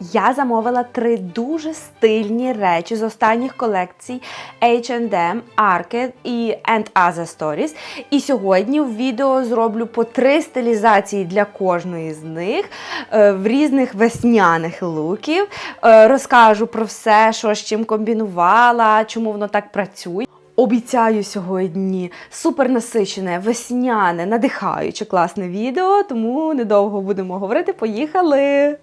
Я замовила три дуже стильні речі з останніх колекцій H&M, Arcade і And Other Stories. І сьогодні в відео зроблю по три стилізації для кожної з них е, в різних весняних луків. Е, Розкажу про все, що з чим комбінувала, чому воно так працює. Обіцяю сьогодні супер насичене, весняне, надихаюче, класне відео, тому недовго будемо говорити. Поїхали!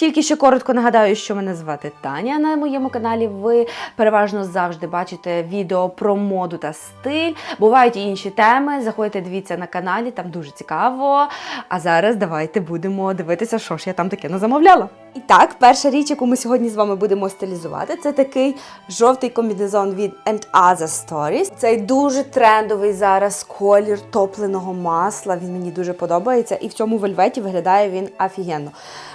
Тільки ще коротко нагадаю, що мене звати Таня. На моєму каналі ви переважно завжди бачите відео про моду та стиль. Бувають і інші теми. Заходьте, дивіться на каналі, там дуже цікаво. А зараз давайте будемо дивитися, що ж я там таке назамовляла. І так, перша річ, яку ми сьогодні з вами будемо стилізувати, це такий жовтий комбінезон від And Other Stories. Цей дуже трендовий зараз колір топленого масла. Він мені дуже подобається. І в цьому вельветі виглядає він офігенно.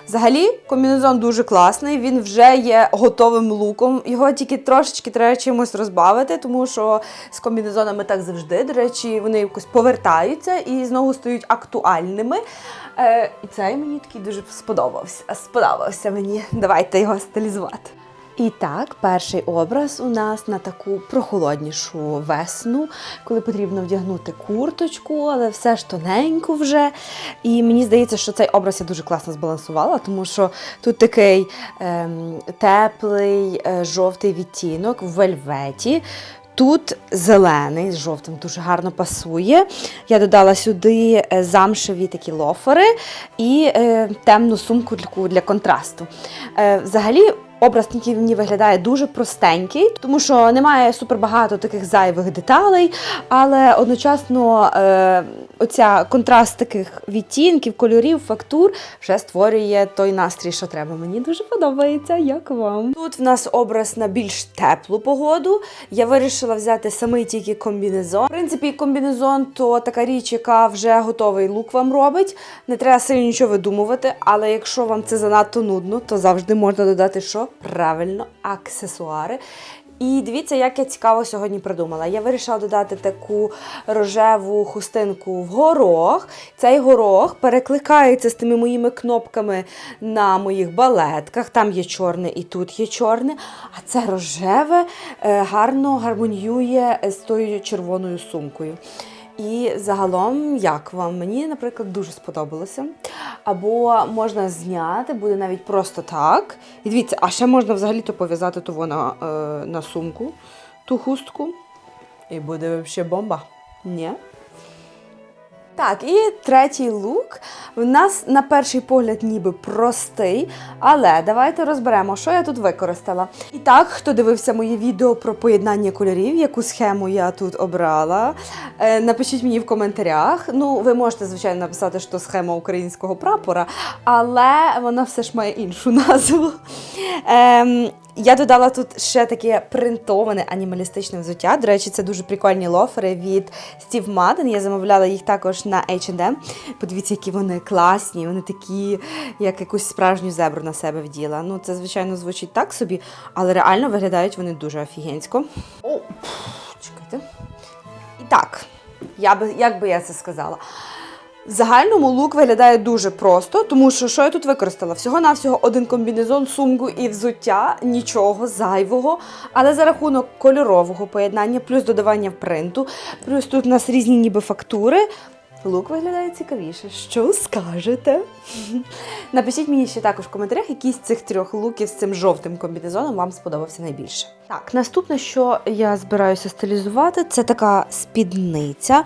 Взагалі, комбінезон дуже класний, він вже є готовим луком. Його тільки трошечки треба чимось розбавити, тому що з комбінезонами так завжди. До речі, вони якось повертаються і знову стають актуальними. Е, і цей мені такий дуже сподобався. Сподобався мені. Давайте його стилізувати. І так, перший образ у нас на таку прохолоднішу весну, коли потрібно вдягнути курточку, але все ж тоненько вже. І мені здається, що цей образ я дуже класно збалансувала, тому що тут такий ем, теплий е, жовтий відтінок в вельветі. Тут зелений з жовтим дуже гарно пасує. Я додала сюди е, замшеві такі лофери і е, темну сумку для, контрасту. Е, взагалі, образ мені виглядає дуже простенький, тому що немає супербагато таких зайвих деталей, але одночасно е, оця контраст таких відтінків, кольорів, фактур вже створює той настрій, що треба. Мені дуже подобається. Як вам? Тут в нас образ на більш теплу погоду. Я вирішила взяти самий тільки комбінезон. В принципі, комбінезон то така річ, яка вже готовий лук вам робить. Не треба сильно нічого видумувати, але якщо вам це занадто нудно, то завжди можна додати що? Правильно, аксесуари. І дивіться, як я цікаво сьогодні придумала. Я вирішила додати таку рожеву хустинку в горох. Цей горох перекликається з тими моїми кнопками на моїх балетках. Там є чорне і тут є чорне. А це рожеве е, гарно гармоніює з тою червоною сумкою. І загалом, як вам? Мені, наприклад, дуже сподобалося. Або можна зняти, буде навіть просто так. І дивіться, а ще можна взагалі-то пов'язати того на, е, на сумку, ту хустку. І буде взагалі бомба. Ні? Так, і третій лук. В нас на перший погляд ніби простий, але давайте розберемо, що я тут використала. І так, хто дивився моє відео про поєднання кольорів, яку схему я тут обрала, е, напишіть мені в коментарях. Ну, ви можете, звичайно, написати, що схема українського прапора, але вона все ж має іншу назву. Ем, я додала тут ще таке принтоване анімалістичне взуття. До речі, це дуже прикольні лофери від Steve Madden. Я замовляла їх також на H&M. Подивіться, які вони класні. Вони такі, як якусь справжню зебру на себе вділа. Ну, це, звичайно, звучить так собі, але реально виглядають вони дуже офігенсько. О, пф, чекайте. І так, я би, як би я це сказала? В загальному лук виглядає дуже просто, тому що що я тут використала? Всього-навсього один комбінезон, сумку і взуття, нічого зайвого. Але за рахунок кольорового поєднання, плюс додавання принту, плюс тут у нас різні ніби фактури. Лук виглядає цікавіше. Що скажете? Напишіть мені ще також в коментарях, який з цих трьох луків з цим жовтим комбінезоном вам сподобався найбільше. Так, наступне, що я збираюся стилізувати, це така спідниця.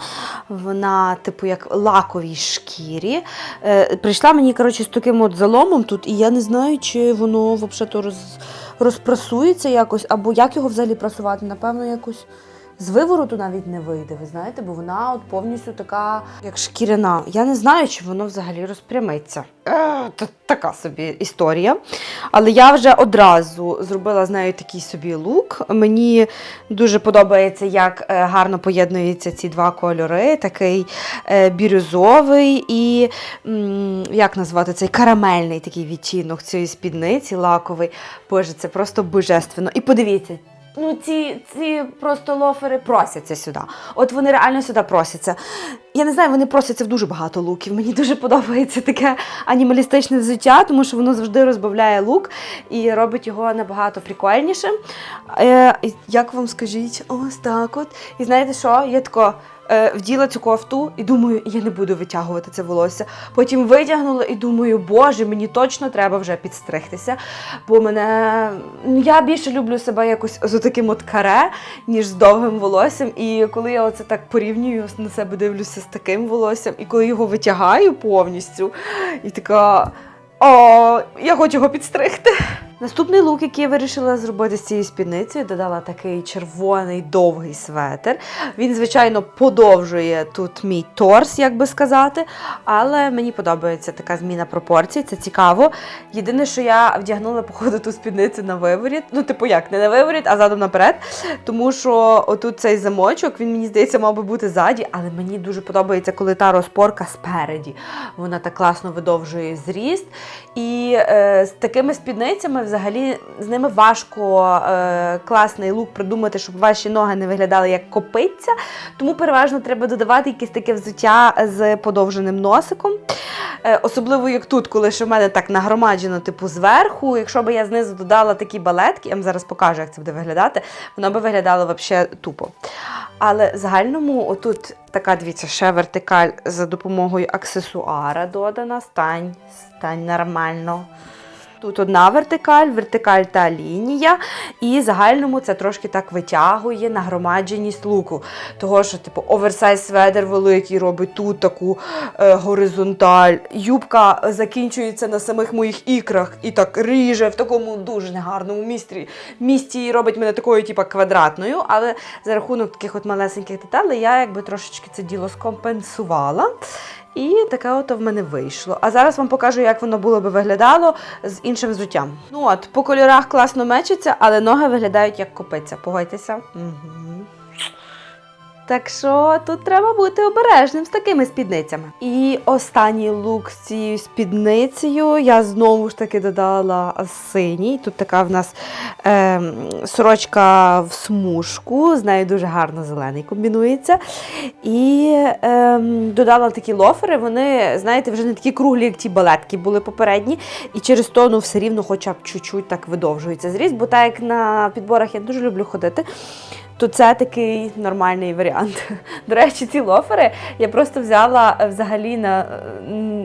Вона, типу, як лаковій шкірі. Е, прийшла мені, коротше, з таким от заломом тут, і я не знаю, чи воно взагалі роз, розпрасується якось, або як його взагалі прасувати. Напевно, якось. З вивороту навіть не вийде, ви знаєте, бо вона от повністю така, як шкіряна. Я не знаю, чи воно взагалі розпрямиться. Е, така собі історія. Але я вже одразу зробила з нею такий собі лук. Мені дуже подобається, як е, гарно поєднуються ці два кольори: такий е, бірюзовий і як назвати цей карамельний такий відтінок цієї спідниці лаковий. Боже, це просто божественно. І подивіться. Ну, ці, ці просто лофери просяться сюди. От вони реально сюди просяться. Я не знаю, вони просяться в дуже багато луків. Мені дуже подобається таке анімалістичне взуття, тому що воно завжди розбавляє лук і робить його набагато прикольнішим. Е, як вам скажіть, ось так от. І знаєте що? Я тако вділа цю кофту і думаю, я не буду витягувати це волосся. Потім витягнула і думаю, боже, мені точно треба вже підстригтися. Бо мене я більше люблю себе якось з таким от каре, ніж з довгим волоссям. І коли я оце так порівнюю на себе дивлюся з таким волоссям, і коли його витягаю повністю, і така. О, я хочу його підстригти. Наступний лук, який я вирішила зробити з цією спідницею, додала такий червоний довгий светр. Він, звичайно, подовжує тут мій торс, як би сказати, але мені подобається така зміна пропорцій, це цікаво. Єдине, що я вдягнула, походу, ту спідницю на виворіт. Ну, типу, як, не на виворіт, а задом наперед. Тому що отут цей замочок, він мені здається, мав би бути ззаді, але мені дуже подобається, коли та розпорка спереді. Вона так класно видовжує зріст. І е, з такими спідницями взагалі з ними важко е, класний лук придумати, щоб ваші ноги не виглядали як копиця. Тому переважно треба додавати якесь таке взуття з подовженим носиком. Е, особливо як тут, коли ще в мене так нагромаджено, типу, зверху. Якщо б я знизу додала такі балетки, я вам зараз покажу, як це буде виглядати, воно би виглядало взагалі тупо. Але в загальному, отут така, дивіться, ще вертикаль за допомогою аксесуара додана. Стань, стань нормально. Тут одна вертикаль, вертикаль та лінія, і загальному це трошки так витягує нагромадженість луку. Того, що, типу, оверсайз сведер великий робить тут таку е, горизонталь. Юбка закінчується на самих моїх ікрах і так ріже в такому дуже негарному місці. Місці і робить мене такою, типу, квадратною, але за рахунок таких от малесеньких деталей я якби трошечки це діло скомпенсувала. І таке от в мене вийшло. А зараз вам покажу, як воно було би виглядало з іншим взуттям. Ну от, по кольорах класно мечиться, але ноги виглядають як копиця. Погодьтеся. Угу. Так що тут треба бути обережним з такими спідницями. І останній лук з цією спідницею я знову ж таки додала синій. Тут така в нас е, сорочка в смужку, з нею дуже гарно зелений комбінується. І е, додала такі лофери. Вони, знаєте, вже не такі круглі, як ті балетки були попередні. І через то ну, все рівно хоча б чуть-чуть так видовжується зріст, бо так як на підборах я дуже люблю ходити то це такий нормальний варіант. До речі, ці лофери я просто взяла е, взагалі на.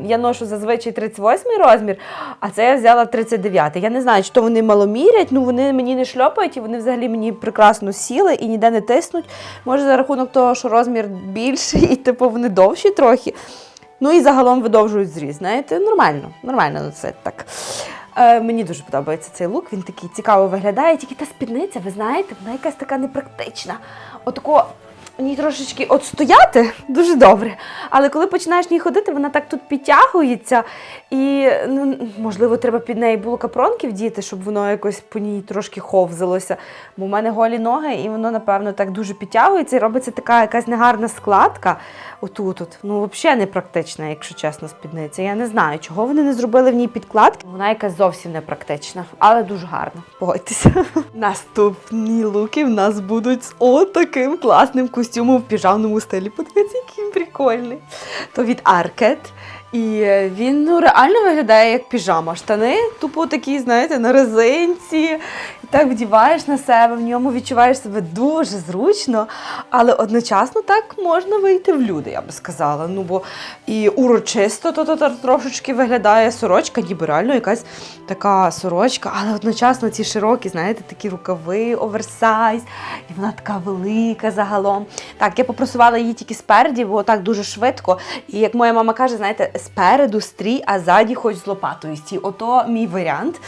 Я ношу зазвичай 38 розмір, а це я взяла 39. Я не знаю, чи то вони маломірять, ну вони мені не шльопають, і вони взагалі мені прекрасно сіли і ніде не тиснуть. Може, за рахунок того, що розмір більший, і типу вони довші трохи. Ну і загалом видовжують зріз. Знаєте, нормально, нормально це так. Е, мені дуже подобається цей лук, він такий цікаво виглядає. Тільки та спідниця, ви знаєте, вона якась така непрактична. Отако ній трошечки от стояти дуже добре. Але коли починаєш в ній ходити, вона так тут підтягується. І ну, можливо, треба під неї було капронки вдіти, щоб воно якось по ній трошки ховзалося. Бо в мене голі ноги, і воно, напевно, так дуже підтягується і робиться така якась негарна складка. Отут, от. ну взагалі не практична, якщо чесно, спідниця. Я не знаю, чого вони не зробили в ній підкладки. Вона якась зовсім не практична, але дуже гарна. Погодьтеся. Наступні луки в нас будуть з отаким класним костюмом в піжамному стилі. Подивіться, який він прикольний. То від Arket. І е, він ну, реально виглядає як піжама. Штани, тупо такі, знаєте, на резинці. І так вдіваєш на себе, в ньому відчуваєш себе дуже зручно, але одночасно так можна вийти в люди, я би сказала. Ну бо і урочисто то, трошечки виглядає сорочка, ніби реально якась така сорочка, але одночасно ці широкі, знаєте, такі рукави, оверсайз, і вона така велика загалом. Так, я попросувала її тільки спереді, бо так дуже швидко. І як моя мама каже, знаєте, спереду стрій, а ззаді хоч з лопатою стій. Ото мій варіант.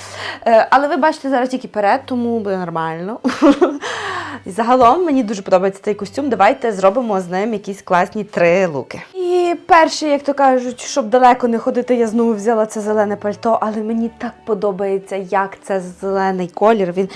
Е, але ви бачите зараз тільки перед, тому буде нормально. Загалом мені дуже подобається цей костюм. Давайте зробимо з ним якісь класні три луки. Перше, як то кажуть, щоб далеко не ходити, я знову взяла це зелене пальто, але мені так подобається, як це зелений колір. Він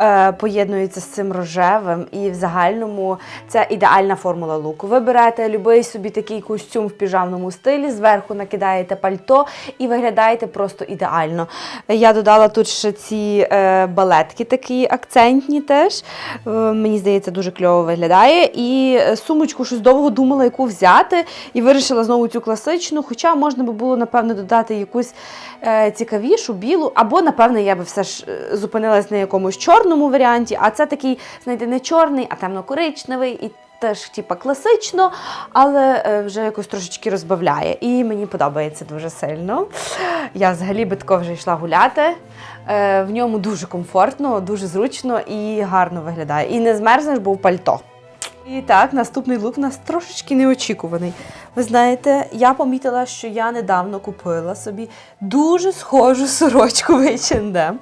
е, поєднується з цим рожевим. І в загальному це ідеальна формула луку. Ви берете любий собі такий костюм в піжамному стилі, зверху накидаєте пальто і виглядаєте просто ідеально. Я додала тут ще ці е, балетки, такі акцентні теж. Е, мені здається, дуже кльово виглядає. І е, сумочку щось довго думала, яку взяти, і вирішила знову цю класичну. Хоча можна би було, напевно, додати якусь е, цікавішу, білу, або, напевно, я би все ж е, зупинилась на якомусь чорному варіанті. А це такий, знаєте, не чорний, а темно-коричневий. І Теж, типа, класично, але е, вже якось трошечки розбавляє. І мені подобається дуже сильно. Я взагалі би тако вже йшла гуляти. Е, в ньому дуже комфортно, дуже зручно і гарно виглядає. І не змерзнеш, бо в пальто. І так, наступний лук у нас трошечки неочікуваний. Ви знаєте, я помітила, що я недавно купила собі дуже схожу сорочку в H&M.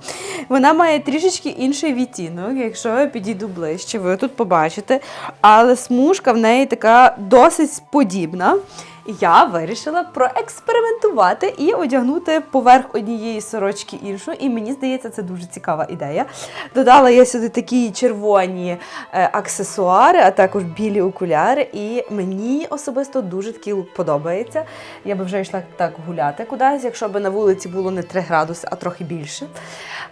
Вона має трішечки інший відтінок, якщо я підійду ближче, ви тут побачите. Але смужка в неї така досить подібна. Я вирішила проекспериментувати і одягнути поверх однієї сорочки іншу. І мені здається, це дуже цікава ідея. Додала я сюди такі червоні е, аксесуари, а також білі окуляри. І мені особисто дуже такий лук подобається. Я би вже йшла так гуляти кудись, якщо б на вулиці було не 3 градуси, а трохи більше.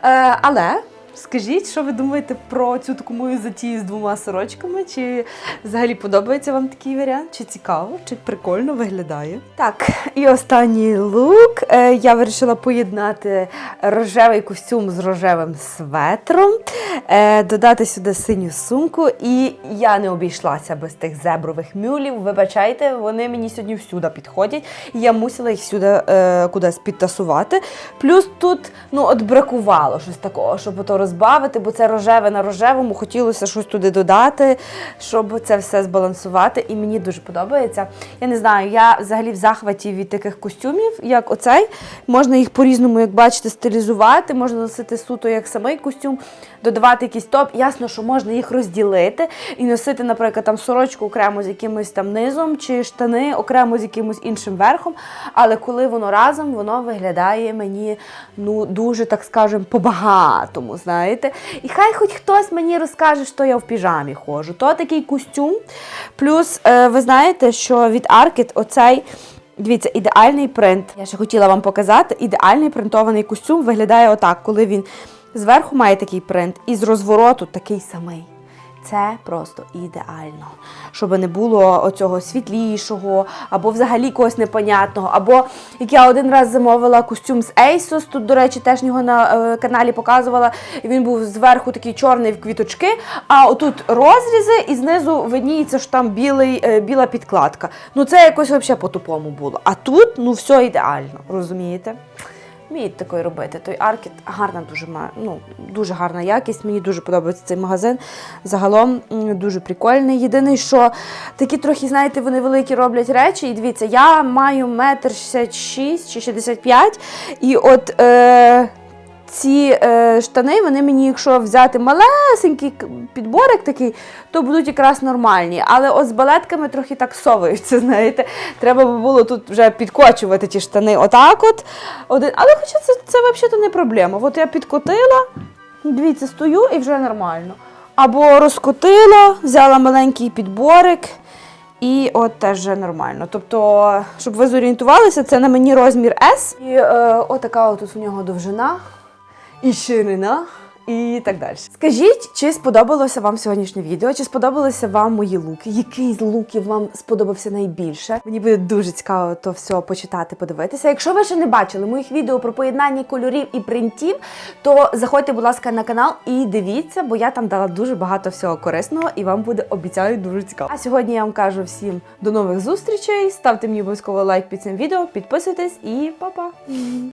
Е, але. Скажіть, що ви думаєте про цю таку мою затію з двома сорочками? Чи взагалі подобається вам такий варіант? Чи цікаво, чи прикольно виглядає? Так, і останній лук. Е, я вирішила поєднати рожевий костюм з рожевим светром, е, додати сюди синю сумку. І я не обійшлася без тих зебрових мюлів. Вибачайте, вони мені сьогодні всюди підходять. І я мусила їх сюди е, кудись підтасувати. Плюс тут ну, от бракувало щось такого, щоб ото розбавити, бо це рожеве на рожевому. Хотілося щось туди додати, щоб це все збалансувати. І мені дуже подобається. Я не знаю, я взагалі в захваті від таких костюмів, як оцей. Можна їх по-різному, як бачите, стилізувати, можна носити суто як самий костюм, додавати якийсь топ. Ясно, що можна їх розділити і носити, наприклад, там сорочку окремо з якимось там низом, чи штани окремо з якимось іншим верхом. Але коли воно разом, воно виглядає мені ну дуже, так скажемо, по-багатому, знаєте. І хай хоч хтось мені розкаже, що я в піжамі ходжу. То такий костюм. Плюс, е, ви знаєте, що від Аркет оцей. Дивіться, ідеальний принт. Я ще хотіла вам показати. Ідеальний принтований костюм виглядає отак, коли він зверху має такий принт, і з розвороту такий самий. Це просто ідеально. Щоб не було оцього світлішого, або взагалі когось непонятного. Або як я один раз замовила костюм з ASOS, тут, до речі, теж його на е, каналі показувала. І він був зверху такий чорний в квіточки, а отут розрізи, і знизу видніється, що там білий, е, біла підкладка. Ну це якось взагалі по-тупому було. А тут ну все ідеально, розумієте? Вміють такої робити. Той аркіт гарна, дуже ма- ну, дуже гарна якість. Мені дуже подобається цей магазин. Загалом дуже прикольний. Єдине, що такі трохи, знаєте, вони великі роблять речі. І дивіться, я маю метр 66 чи 65, і от. Е- ці е, штани, вони мені, якщо взяти малесенький підборик такий, то будуть якраз нормальні. Але от з балетками трохи так соваються, знаєте. Треба би було тут вже підкочувати ті штани отак от. Один. Але хоча це, це взагалі не проблема. От я підкотила, дивіться, стою і вже нормально. Або розкотила, взяла маленький підборик. І от теж вже нормально. Тобто, щоб ви зорієнтувалися, це на мені розмір S. І е, отака от в нього довжина і ширина. І так далі. Скажіть, чи сподобалося вам сьогоднішнє відео? Чи сподобалися вам мої луки? Який з луків вам сподобався найбільше? Мені буде дуже цікаво то все почитати, подивитися. Якщо ви ще не бачили моїх відео про поєднання кольорів і принтів, то заходьте, будь ласка, на канал і дивіться, бо я там дала дуже багато всього корисного і вам буде обіцяю дуже цікаво. А сьогодні я вам кажу всім до нових зустрічей. Ставте мені обов'язково лайк під цим відео, підписуйтесь і па-па!